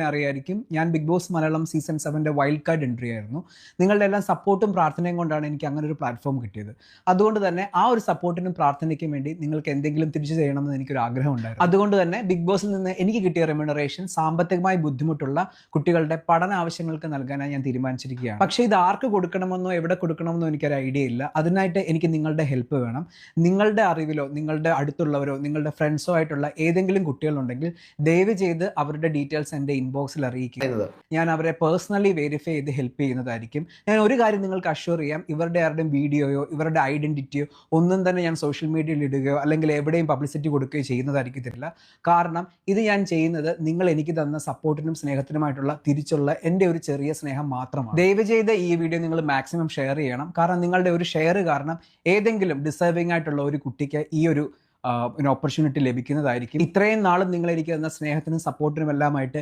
തന്നെ അറിയായിരിക്കും. ഞാൻ ബിഗ് ബോസ് മലയാളം സീസൺ സെവന്റെ വൈൽഡ് കാർഡ് എൻട്രി ആയിരുന്നു. നിങ്ങളുടെ എല്ലാം സപ്പോർട്ടും പ്രാർത്ഥനയും കൊണ്ടാണ് എനിക്ക് അങ്ങനെ ഒരു പ്ലാറ്റ്ഫോം കിട്ടിയത്. അതുകൊണ്ട് തന്നെ ആ ഒരു സപ്പോർട്ടിനും പ്രാർത്ഥനയ്ക്കും വേണ്ടി നിങ്ങൾക്ക് എന്തെങ്കിലും തിരിച്ചു ചെയ്യണമെന്ന് എനിക്കൊരു ആഗ്രഹം ഉണ്ടായിരുന്നു. അതുകൊണ്ട് തന്നെ ബിഗ് ബോസിൽ നിന്ന് എനിക്ക് കിട്ടിയ റെമ്യൂണറേഷൻ സാമ്പത്തികമായി ബുദ്ധിമുട്ടുള്ള കുട്ടികളുടെ പഠന ആവശ്യങ്ങൾക്ക് നൽകാനായി ഞാൻ തീരുമാനിച്ചിരിക്കുകയാണ്. പക്ഷേ ഇത് ആർക്ക് കൊടുക്കണമെന്നോ എവിടെ കൊടുക്കണമെന്നോ എനിക്കൊരു ഐഡിയ ഇല്ല. അതിനായിട്ട് എനിക്ക് നിങ്ങളുടെ ഹെൽപ്പ് വേണം. നിങ്ങളുടെ അറിവിലോ നിങ്ങളുടെ അടുത്തുള്ളവരോ നിങ്ങളുടെ ഫ്രണ്ട്സോ ആയിട്ടുള്ള ഏതെങ്കിലും കുട്ടികളുണ്ടെങ്കിൽ ദയവ് ചെയ്ത് അവരുടെ ഡീറ്റെയിൽസ് എന്റെ ഇൻബോക്സിൽ അറിയിക്കുന്നത് ഞാൻ അവരെ പേഴ്സണലി വെരിഫൈ ചെയ്ത് ഹെൽപ്പ് ചെയ്യുന്നതായിരിക്കും. ഞാൻ ഒരു കാര്യം നിങ്ങൾക്ക് അഷ്യൂർ ചെയ്യാം. ഇവരുടെ ആരുടെയും വീഡിയോയോ ഇവരുടെ ഐഡന്റിറ്റിയോ ഒന്നും തന്നെ ഞാൻ സോഷ്യൽ മീഡിയയിൽ ഇടുകയോ അല്ലെങ്കിൽ എവിടെയും പബ്ലിസിറ്റി കൊടുക്കുകയോ ചെയ്യുന്നതായിരിക്കത്തില്ല കാരണം ഇത് ഞാൻ ചെയ്യുന്നത് നിങ്ങൾ എനിക്ക് തന്ന സപ്പോർട്ടിനും സ്നേഹത്തിനുമായിട്ടുള്ള തിരിച്ചുള്ള എന്റെ ഒരു ചെറിയ സ്നേഹം മാത്രമാണ്. ദയവ് ചെയ്ത് ഈ വീഡിയോ നിങ്ങൾ മാക്സിമം ഷെയർ ചെയ്യണം. കാരണം നിങ്ങളുടെ ഒരു ഷെയർ കാരണം ഏതെങ്കിലും ഡിസേർവിംഗ് ആയിട്ടുള്ള ഒരു കുട്ടിക്ക് ഈ ഒരു ഓപ്പർച്യൂണിറ്റി ലഭിക്കുന്നതായിരിക്കും. ഇത്രയും നാളും നിങ്ങൾ എനിക്ക് തന്ന സ്നേഹത്തിനും സപ്പോർട്ടിനും എല്ലാമായിട്ട്